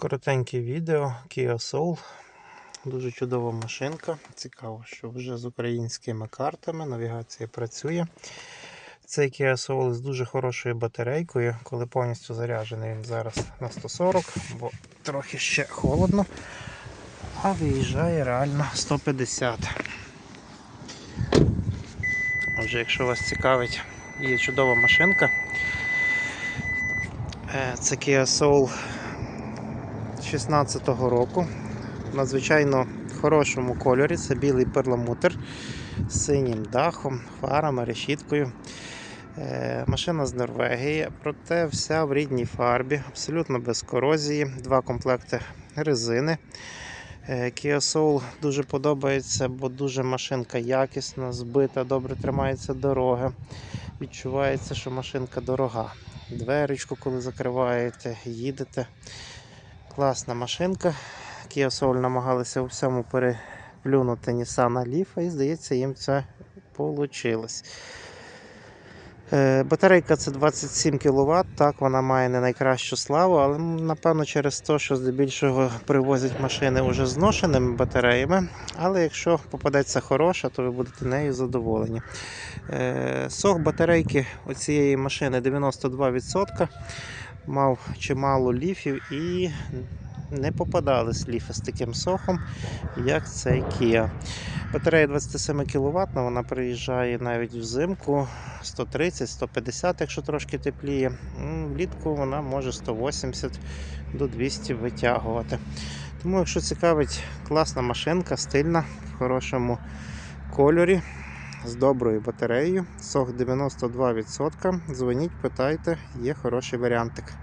Коротеньке відео Kia Soul. Дуже чудова машинка. Цікаво, що вже з українськими картами навігація працює. Цей Kia Soul з дуже хорошою батарейкою. Коли повністю заряджений він зараз на 140, бо трохи ще холодно. А виїжджає реально 150. Отже, якщо вас цікавить, є чудова машинка. Е, Це Kia Soul 16-го року. В надзвичайно хорошому кольорі. Це білий перламутр з синім дахом, фарами, решіткою. Е, Машина з Норвегії, проте вся в рідній фарбі, абсолютно без корозії, два комплекти резини. Е, Kia Soul дуже подобається, бо дуже машинка якісна, збита, добре тримається дороги. Відчувається, що машинка дорога. Дверечку, коли закриваєте, їдете. Класна машинка. Kia Soul намагалися у всьому переплюнути Nissan Leaf, і здається, їм це вийшло. Батарейка це 27 кВт, так, вона має не найкращу славу, але напевно через те, що здебільшого привозять машини вже зношеними батареями. Але якщо попадеться хороша, то ви будете нею задоволені. Е, Сох батарейки цієї машини 92%. Мав чимало ліфів і не попадались ліфи з таким сохом, як цей Kia. Батарея 27 кВт, вона приїжджає навіть взимку 130-150, якщо трошки тепліє. Влітку вона може 180 до 200 витягувати. Тому, якщо цікавить, класна машинка, стильна, в хорошому кольорі, з доброю батареєю, сох 92%. Дзвоніть, питайте, є хороший варіантик.